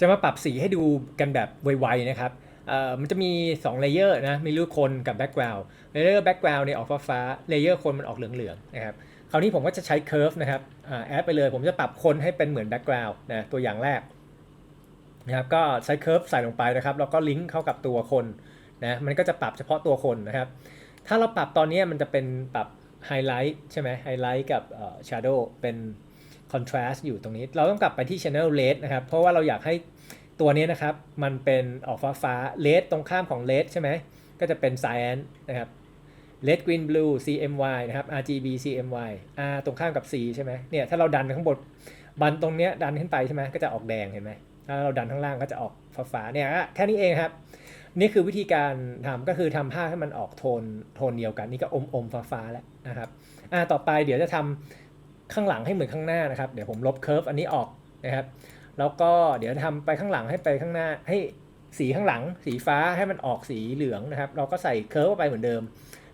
จะมาปรับสีให้ดูกันแบบไวๆนะครับมันจะมี2เลเยอร์นะ มีรูปคนกับแบ็กกราวด์เลเยอร์แบ็กกราวด์เนี่ยออกฟ้าๆเลเยอร์คนมันออกเหลืองๆนะครับ คราวนี้ผมก็จะใช้เคอร์ฟนะครับแอดไปเลย ผมจะปรับคนให้เป็นเหมือนแบ็กกราวด์นะตัวอย่างแรกนะครับ ก็ใช้เคอร์ฟใส่ลงไปนะครับ แล้วก็ลิงก์เข้ากับตัวคนนะ มันก็จะปรับเฉพาะตัวคนนะครับ ถ้าเราปรับตอนนี้มันจะเป็นปรับไฮไลท์ใช่ไหมไฮไลท์กับเอ่อ shadow เป็น contrast อยู่ตรงนี้ เราต้องกลับไปที่ channel red นะครับ เพราะว่าเราอยากให้ตัวนี้นะครับ มันเป็นออกฟ้าฟ้า red ตรงข้ามของ red ใช่ไหม ก็จะเป็น cyan นะครับ red green blue CMY นะครับ RGB CMY R ตรงข้ามกับ C ใช่ไหมเนี่ย ถ้าเราดันข้างบน บันตรงเนี้ยดันขึ้นไปใช่ไหมก็จะออกแดงเห็นไหมถ้าเราดันข้างล่างก็จะออกฟ้าฟ้าเนี่ยแค่นี้เองครับ นี่คือวิธีการทำก็คือทำผ้าให้มันออกโทนโทนเดียวกัน นี่ก็อมอมฟ้าฟ้าแล้วนะครับอ่าต่อไปเดี๋ยวจะทำ ข้างหลังให้เหมือนข้างหน้านะครับ เดี๋ยวผมลบเคิร์ฟอันนี้ออกนะครับ แล้วก็เดี๋ยวทำไปข้างหลังให้ไปข้างหน้า ให้สีข้างหลัง สีฟ้าให้มันออกสีเหลืองนะครับ เราก็ใส่เคิร์ฟไปเหมือนเดิม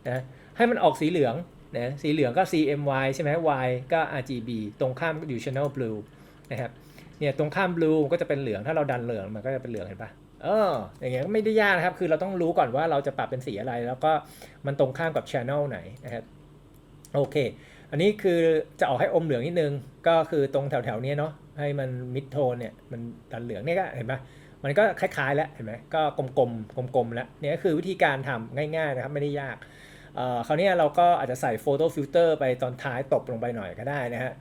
นะให้มันออกสีเหลืองนะสีเหลืองก็ CMY ใช่ไหม Y ก็ RGB ตรงข้ามอยู่ Channel Blue นะครับเนี่ยตรงข้าม blue ก็จะเป็นเหลืองถ้าเราดันเหลืองมันก็จะเป็นเหลืองเห็นปะเอออย่างเงี้ยก็ไม่ได้ยากนะครับ คือเราต้องรู้ก่อนว่าเราจะปรับเป็นสีอะไร แล้วก็มันตรงข้ามกับ channel ไหนนะครับโอเค อันนี้คือจะออกให้อมเหลืองนิดนึง ก็คือตรงแถวๆนี้เนาะให้มันมิดโทนเนี่ยมันดันเหลืองเนี่ยก็เห็นปะมันก็คล้ายๆแล้วเห็นไหมก็กลมๆกลมๆแล้วเนี่ยก็คือวิธีการทำง่ายๆนะครับไม่ได้ยากคราวนี้เราก็อาจจะใส่โฟโต้ฟิลเตอร์ไปตอนท้ายตบลงไปหน่อยก็ได้นะฮะ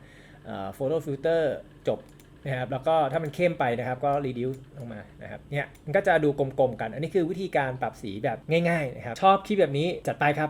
โฟโต้ฟิลเตอร์จบนะครับแล้วก็ถ้ามันเข้มไปนะครับก็ reduce ลงมานะครับเนี่ยมันก็จะดูกลมๆกัน อันนี้คือวิธีการปรับสีแบบง่ายๆนะครับชอบคลิปแบบนี้จัดไปครับ